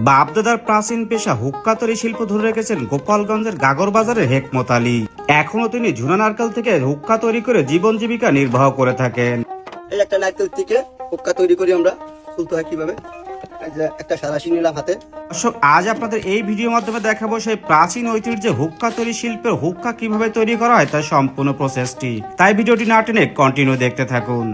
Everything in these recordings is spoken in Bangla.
বাপদাদার প্রাচীন পেশা হুক্কা তৈরি শিল্প ধরে রেখেছেন গোপালগঞ্জের গাগর বাজারের হেকমত আলী। এখনও তিনি ঝুনা নারকেল থেকে হুক্কা তৈরি করে জীবন জীবিকা নির্বাহ করে থাকেন। এই একটা নারকেল থেকে হুক্কা তৈরি করি আমরা তুলতে হয় কীভাবে? একটা সারাশি নিলাম হাতে। দর্শক আজ আপনাদের এই ভিডিওর মাধ্যমে দেখাবো সেই প্রাচীন ঐতিহ্যে হুক্কা তৈরি শিল্পের হুক্কা কীভাবে তৈরি করা হয় তার সম্পূর্ণ প্রসেসটি। তাই ভিডিওটি না টেনে কন্টিনিউ দেখতে থাকুন।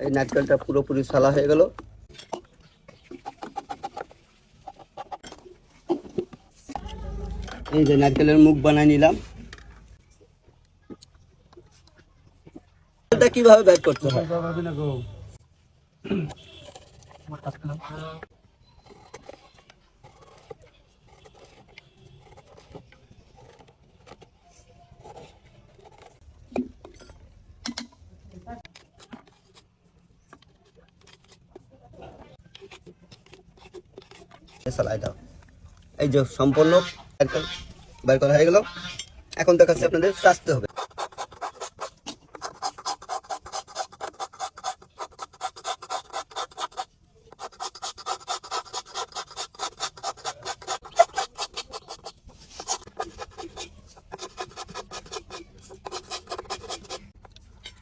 এই নারকেলটা পুরোপুরি সালা হয়ে গেল। এই যে নারকেলের মুখ বানাই নিলাম। কীভাবে ব্যাক করতে হয়? সালাই দাও। এই যে সম্পূর্ণ নারকেল বের করা হয়ে গেল। এখন দেখাচ্ছি আপনাদের চাচতে হবে।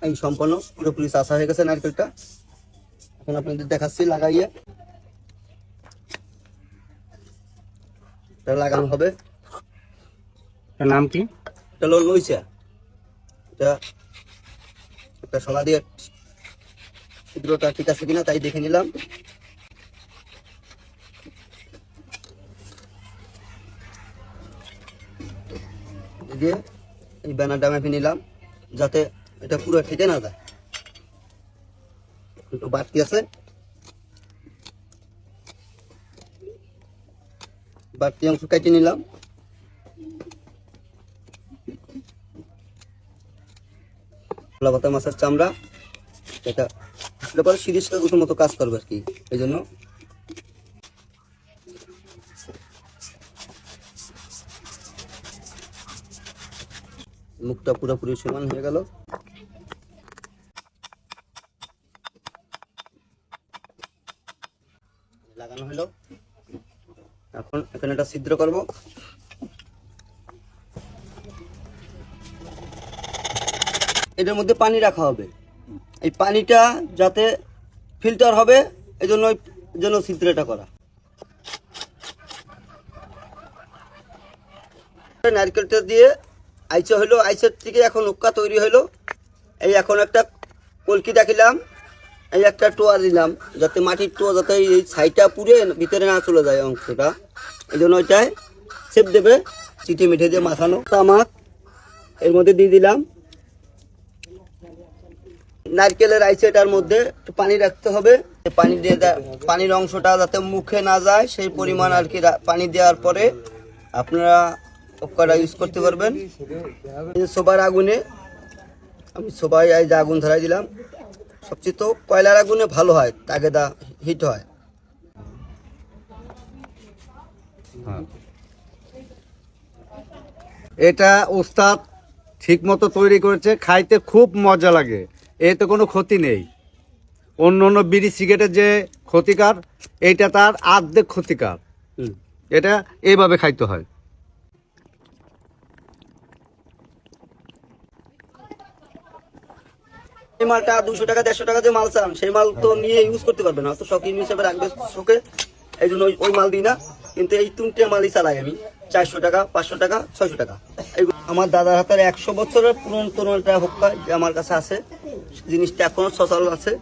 এই সম্পূর্ণ পুরোপুরি চাষা হয়ে গেছে নারকেলটা। এখন আপনাদের দেখাচ্ছি, লাগাইয়ে। লাগানো হবে। নাম কি? এটা এটা একটা সোনা দিয়ে ছিদ্রটা ঠিক আছে কিনা তাই দেখে নিলাম। এই যে এই ব্যানারটা মেপে নিলাম যাতে এটা পুরো ফেটে না যায়। একটু বাড়তি আছে। বাড়তি অংশ কেটে নিলাম। লাভাতা মাছের চামড়া, এটা এটা পরে সিরিজ মতো কাজ করবে আর কি, এই জন্য। মুখটা পুরোপুরি সমান হয়ে গেল। লাগানো হলো। এখন এখানে একটা ছিদ্র করব। এটার মধ্যে পানি রাখা হবে। এই পানিটা যাতে ফিল্টার হবে এই জন্য জন্য ছিদ্রটা করা। নারকেলটা দিয়ে আইসা হলো আইসের থেকে এখন উক্কা তৈরি হলো। এই এখন একটা কলকি রাখিলাম এই একটা টোয়া দিলাম, যাতে মাটির টোয়া যাতে এই ছাইটা পুড়ে ভিতরে না চলে যায় অংশটা। এই জন্য ওইটায় সেপ দেবে চিঠি মিঠে দিয়ে মাখানো। তামাক এর মধ্যে দিয়ে দিলাম। নারকেলের আইসেটার মধ্যে একটু পানি রাখতে হবে। পানি দিয়ে পানির অংশটা যাতে মুখে না যায়, সেই পরিমাণ আর কি পানি দেওয়ার পরে আপনারা উপকারটা ইউজ করতে পারবেন। সোবার আগুনে, আমি সবাই আগুন ধরাই দিলাম। সবচেয়ে তো কয়লার আগুনে ভালো হয় তাকে দা হিট হয়। এটা ওস্তাদ ঠিক মতো তৈরি করেছে খাইতে খুব মজা লাগে এতে কোনো ক্ষতি নেই। অন্য অন্য বিড়ি সিগারেটের যে ক্ষতিকার এইটা তার আর্ধেক ক্ষতিকার। এটা এইভাবে খাইতে হয়। মালটা দুশো টাকা, দেড়শো টাকা যে মাল চান সেই মাল তো নিয়ে ইউজ করতে পারবে না তো শখিন হিসেবে রাখবে শোকে এই জন্য ওই- মাল দিই না। কিন্তু এই তিনটে মালই চালাই আমি। চারশো টাকা, পাঁচশো টাকা, ছয়শো টাকা। আমার দাদার হাতের একশো বছরের পুরনো তরুণ একটা হোক্কা যে আমার কাছে আছে, জিনিসটা এখনও সচল আছে।